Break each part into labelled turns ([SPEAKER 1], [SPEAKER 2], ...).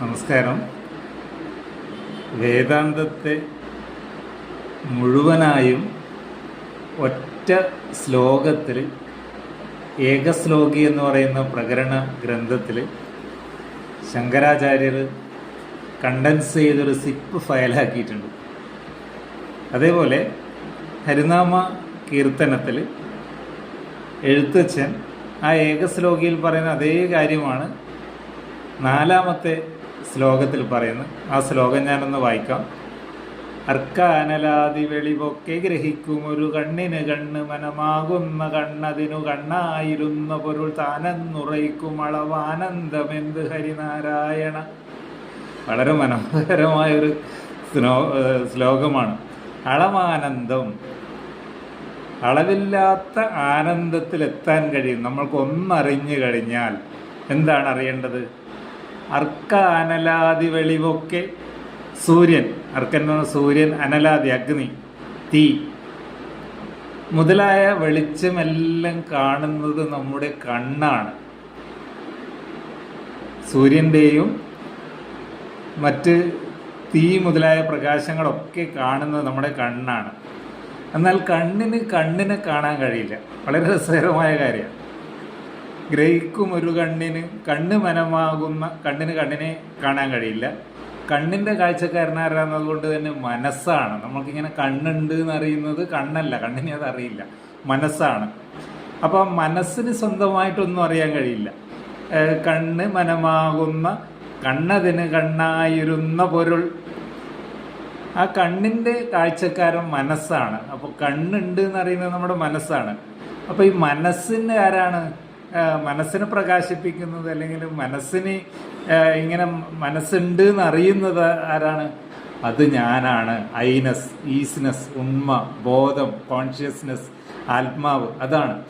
[SPEAKER 1] നമസ്കാരം. വേദാന്തത്തെ മുഴുവനായും ഒറ്റ ശ്ലോകത്തിൽ ഏകശ്ലോകി എന്ന് പറയുന്ന പ്രകരണ ഗ്രന്ഥത്തിൽ ശങ്കരാചാര്യർ കണ്ടൻസ് ചെയ്തൊരു സിപ്പ് ഫയലാക്കിയിട്ടുണ്ട് അതേപോലെ ഹരിനാമ കീർത്തനത്തിൽ എഴുത്തച്ഛൻ ആ ഏകശ്ലോകിയിൽ പറയുന്ന അതേ കാര്യമാണ് നാലാമത്തെ ശ്ലോകത്തിൽ പറയുന്നു. ആ ശ്ലോകം ഞാനൊന്ന് വായിക്കാം. അർക്കാനലാതി വെളിവൊക്കെ ഗ്രഹിക്കും ഒരു കണ്ണിന് കണ്ണ് മനമാകുന്ന കണ്ണതിനു കണ്ണായിരുന്ന പൊരുൾ താനെന്നുറയ്ക്കും അളവാനന്ദമെന്ത് ഹരിനാരായണ? വളരെ മനോഹരമായൊരു ശ്ലോ ശ്ലോകമാണ്. അളവാനന്ദം അളവില്ലാത്ത ആനന്ദത്തിലെത്താൻ കഴിയും. നമ്മൾക്ക് ഒന്നറിഞ്ഞു കഴിഞ്ഞാൽ എന്താണ് അറിയേണ്ടത്? അർക്ക അനലാദി വെളിവൊക്കെ സൂര്യൻ. അർക്കൻ എന്ന് പറഞ്ഞ സൂര്യൻ അനലാദി അഗ്നി തീ. മുതലായ വെളിച്ചമെല്ലാം കാണുന്നത് നമ്മുടെ കണ്ണാണ്. സൂര്യന്റെയും മറ്റ് തീ മുതലായ പ്രകാശങ്ങളൊക്കെ കാണുന്നത് നമ്മുടെ കണ്ണാണ്. എന്നാൽ കണ്ണിന് കണ്ണിനെ കാണാൻ കഴിയില്ല. വളരെ രസകരമായ കാര്യമാണ്. ഗ്രഹിക്കും ഒരു കണ്ണിന്. കണ്ണ് മനമാകുന്ന കണ്ണിന് കണ്ണിനെ കാണാൻ കഴിയില്ല. കണ്ണിന്റെ കാഴ്ചക്കാരനാരാന്നതുകൊണ്ട് തന്നെ മനസ്സാണ്. നമ്മൾക്കിങ്ങനെ കണ്ണുണ്ട് എന്നറിയുന്നത് കണ്ണല്ല. കണ്ണിനെ അത് അറിയില്ല മനസ്സാണ്. അപ്പോൾ മനസ്സിന് സ്വന്തമായിട്ടൊന്നും അറിയാൻ കഴിയില്ല. കണ്ണ് മനമാകുന്ന കണ്ണതിന് കണ്ണായിരുന്ന പൊരുൾ. ആ കണ്ണിന്റെ കാഴ്ചക്കാരൻ മനസ്സാണ്. അപ്പോൾ കണ്ണുണ്ട് എന്നറിയുന്നത് നമ്മുടെ മനസ്സാണ്. അപ്പോൾ ഈ മനസ്സിന് ആരാണ്? മനസ്സിനെ പ്രകാശിപ്പിക്കുന്നത് അല്ലെങ്കിൽ മനസ്സിന് ഇങ്ങനെ മനസ്സുണ്ട് എന്ന് അറിയുന്നത് ആരാണ്? അത് ഞാനാണ്. ഐനസ് ഈസ്നസ് ഉണ്മ ബോധം കോൺഷ്യസ്നെസ് ആത്മാവ്. അതാണ്.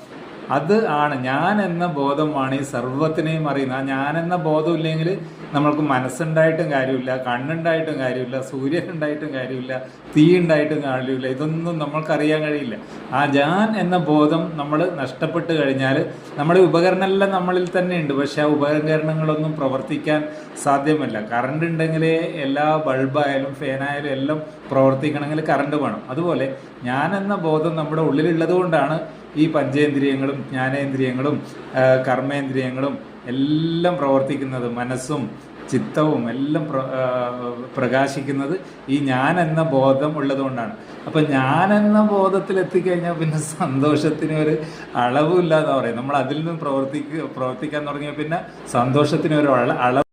[SPEAKER 1] അത് ആണ്. ഞാൻ എന്ന ബോധമാണ് ഈ സർവത്തിനെയും അറിയുന്നത്. ആ ഞാൻ എന്ന ബോധം ഇല്ലെങ്കിൽ നമ്മൾക്ക് മനസ്സുണ്ടായിട്ടും കാര്യമില്ല കണ്ണുണ്ടായിട്ടും കാര്യമില്ല സൂര്യൻ ഉണ്ടായിട്ടും കാര്യമില്ല തീ ഉണ്ടായിട്ടും കാര്യമില്ല. ഇതൊന്നും നമ്മൾക്കറിയാൻ കഴിയില്ല. ആ ജാൻ എന്ന ബോധം നമ്മൾ നഷ്ടപ്പെട്ട് കഴിഞ്ഞാൽ നമ്മുടെ ഉപകരണമെല്ലാം നമ്മളിൽ തന്നെ ഉണ്ട്. പക്ഷെ ആ ഉപകരണങ്ങളൊന്നും പ്രവർത്തിക്കാൻ സാധ്യമല്ല. കറണ്ട് ഉണ്ടെങ്കിലേ എല്ലാ ബൾബായാലും ഫാനായാലും എല്ലാം പ്രവർത്തിക്കണമെങ്കിൽ കറണ്ട് വേണം. അതുപോലെ ഞാൻ എന്ന ബോധം നമ്മുടെ ഉള്ളിലുള്ളത് കൊണ്ടാണ് ഈ പഞ്ചേന്ദ്രിയങ്ങളും ജ്ഞാനേന്ദ്രിയങ്ങളും കർമ്മേന്ദ്രിയങ്ങളും എല്ലാം പ്രവർത്തിക്കുന്നത് മനസ്സും ചിത്തവും എല്ലാം പ്ര പ്രകാശിക്കുന്നത് ഈ ഞാൻ എന്ന ബോധം ഉള്ളത് കൊണ്ടാണ് അപ്പം ഞാൻ എന്ന ബോധത്തിൽ എത്തിക്കഴിഞ്ഞാൽ പിന്നെ സന്തോഷത്തിന് ഒരു അളവില്ലാന്ന് പറയും നമ്മൾ അതിൽ നിന്ന് പ്രവർത്തിക്കുക പ്രവർത്തിക്കാൻ തുടങ്ങിയ പിന്നെ സന്തോഷത്തിന് ഒരു അള അളവ്